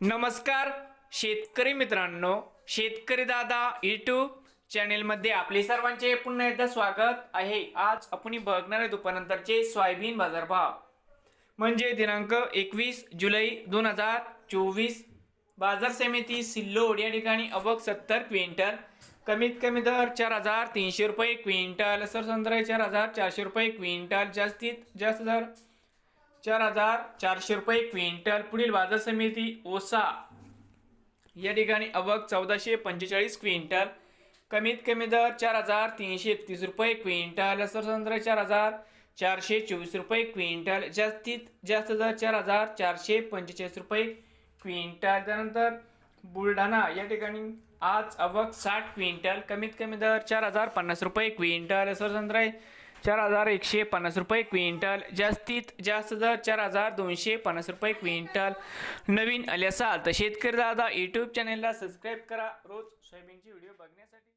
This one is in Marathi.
नमस्कार शेतकरी मित्रांनो शेतकरी दादा यूट्यूब चॅनेलमध्ये आपले सर्वांचे पुन्हा एकदा स्वागत आहे. आज आपण बघणार आहे दुपारनंतरचे सोयाबीन बाजारभाव. म्हणजे दिनांक एकवीस जुलै दोन हजार चोवीस बाजार समिती सिल्लोड या ठिकाणी अवघ सत्तर क्विंटल कमीत कमी दर चार हजार तीनशे रुपये क्विंटल सर संत्रा चार हजार चारशे रुपये क्विंटल जास्तीत जास्त दर चार हजार चारशे रुपये क्विंटल. पुढील बाजार समिती ओसा. या ठिकाणी अवक चौदाशे पंचेचाळीस क्विंटल. कमीत कमी दर चार हजार तीनशे एकतीस रुपये क्विंटल. सरसंत्र चार हजार चारशे चोवीस रुपये क्विंटल. जास्तीत जास्त दर चार हजार चारशे पंचेचाळीस रुपये क्विंटल. त्यानंतर बुलढाणा. या ठिकाणी आज अवक साठ क्विंटल. कमीत कमी दर चार हजार पन्नास रुपये क्विंटल. सरसंद्र चार हजार एकशे पन्नास रुपये क्विंटल. जास्तीत जास्त दर चार हजार दोनशे पन्नास रुपये क्विंटल. नवीन आले असाल तर शेतकरी दादा यूट्यूब चॅनेलला सबस्क्राईब करा. रोज सोयाबीनची व्हिडिओ बघण्यासाठी.